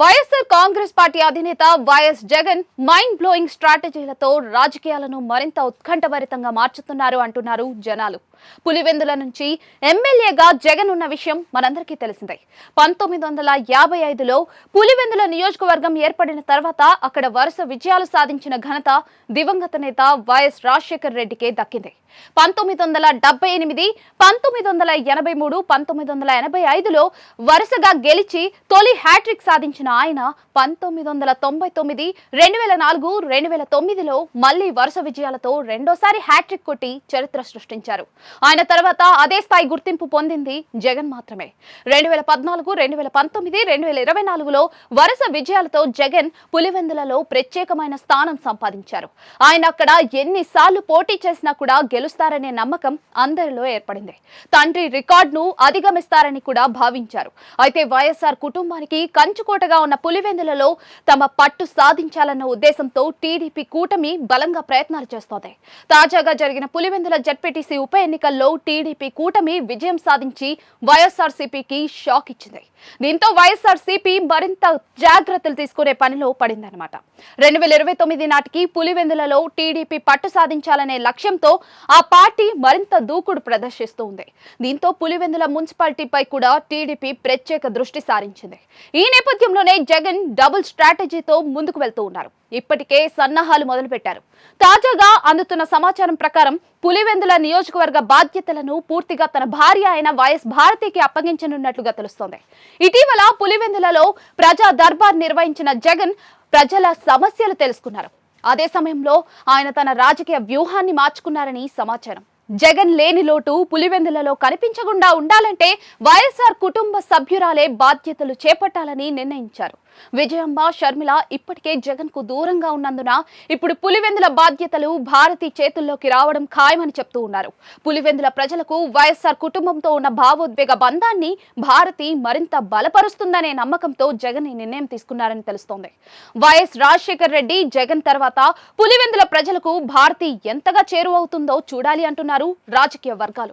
YSR Congress party అధినేత YS Jagan mind blowing స్ట్రాటజీలతో రాజకీయాలను మరింత ఉత్కంఠభరితంగా మార్చుతున్నారు అంటున్నారు జనాలు. పులివెందుల నుంచి ఎమ్మెల్యేగా జగన్ ఉన్న విషయం మనందరికీ తెలిసిందే. పంతొమ్మిది వందల యాభై ఐదులో పులివెందుల నియోజకవర్గం ఏర్పడిన తర్వాత అక్కడ వరుస విజయాలు సాధించిన ఘనత దివంగత నేత వైఎస్ రాజశేఖర్ రెడ్డికే దక్కింది. పంతొమ్మిది వందల డెబ్బై ఎనిమిది పంతొమ్మిది వందల ఎనభై మూడు పంతొమ్మిది వందల ఎనభై ఐదులో వరుసగా గెలిచి తొలి హ్యాట్రిక్ సాధించిన ఆయన పంతొమ్మిది వందల తొంభై తొమ్మిది రెండు వేల నాలుగు రెండు వేల తొమ్మిదిలో మళ్ళీ వరుస విజయాలతో రెండోసారి హ్యాట్రిక్ కొట్టి చరిత్ర సృష్టించారు. ఆయన తర్వాత అదే స్థాయి గుర్తింపు పొందింది జగన్ మాత్రమే. రెండు వేల పద్నాలుగు రెండు వేల పంతొమ్మిది రెండు వేల ఇరవై నాలుగులో వరుస విజయాలతో జగన్ పులివెందులలో ప్రత్యేకమైన స్థానం సంపాదించారు. ఆయన అక్కడ ఎన్నిసార్లు పోటీ చేసినా కూడా గెలుస్తారనే నమ్మకం అందరిలో ఏర్పడింది. తండ్రి రికార్డును అధిగమిస్తారని కూడా భావించారు. అయితే వైఎస్ఆర్ కుటుంబానికి కంచుకోటగా ఉన్న పులివెందులలో తమ పట్టు సాధించాలన్న ఉద్దేశంతో టీడీపీ కూటమి బలంగా ప్రయత్నాలు చేస్తోంది. తాజాగా జరిగిన పులివెందుల జడ్పీటీసీ ఉప ఎన్నికల్లో టీడీపీ కూటమి విజయం సాధించి వైఎస్ఆర్ సిపికి షాక్ ఇచ్చింది. దీంతో వైఎస్ఆర్ సిపి మరింత జాగ్రత్తలు తీసుకునే పనిలో పడిందన్నమాట. రెండు వేల ఇరవై తొమ్మిది నాటికి పులివెందులలో టీడీపీ పట్టు సాధించాలనే లక్ష్యంతో ఆ పార్టీ మరింత దూకుడు ప్రదర్శిస్తూ ఉంది. దీంతో పులివెందుల మున్సిపాలిటీపై కూడా టీడీపీ ప్రత్యేక దృష్టి సారించింది. ఈ నేపథ్యంలోనే జగన్ డబుల్ స్ట్రాటజీతో ముందుకు వెళ్తూ ఉన్నారు. ఇప్పటికే సన్నాహాలు మొదలుపెట్టారు. తాజాగా అందుతున్న సమాచారం ప్రకారం పులివెందుల నియోజకవర్గ బాధ్యతలను పూర్తిగా తన భార్య అయిన వైఎస్ భారతికి అప్పగించనున్నట్లుగా తెలుస్తోంది. ఇటీవల పులివెందులలో ప్రజా దర్బార్ నిర్వహించిన జగన్ ప్రజల సమస్యలు తెలుసుకున్నారు. అదే సమయంలో ఆయన తన రాజకీయ వ్యూహాన్ని మార్చుకున్నారని సమాచారం. జగన్ లేని లోటు పులివెందులలో కనిపించకుండా ఉండాలంటే వైఎస్ఆర్ కుటుంబ సభ్యురాలే బాధ్యతలు చేపట్టాలని నిర్ణయించారు. విజయమ్మ షర్మిల ఇప్పటికే జగన్కు దూరంగా ఉన్నందున ఇప్పుడు పులివెందుల బాధ్యతలు భారతి చేతుల్లోకి రావడం ఖాయమని చెప్తూ ఉన్నారు. పులివెందుల ప్రజలకు వైఎస్ఆర్ కుటుంబంతో ఉన్న భావోద్వేగ బంధాన్ని భారతి మరింత బలపరుస్తుందనే నమ్మకంతో జగన్ ఈ నిర్ణయం తీసుకున్నారని తెలుస్తోంది. వైఎస్ రాజశేఖర్ రెడ్డి జగన్ తర్వాత పులివెందుల ప్రజలకు భారతి ఎంతగా చేరువవుతుందో చూడాలి అంటున్నారు. రాజకీయ వర్గాలు.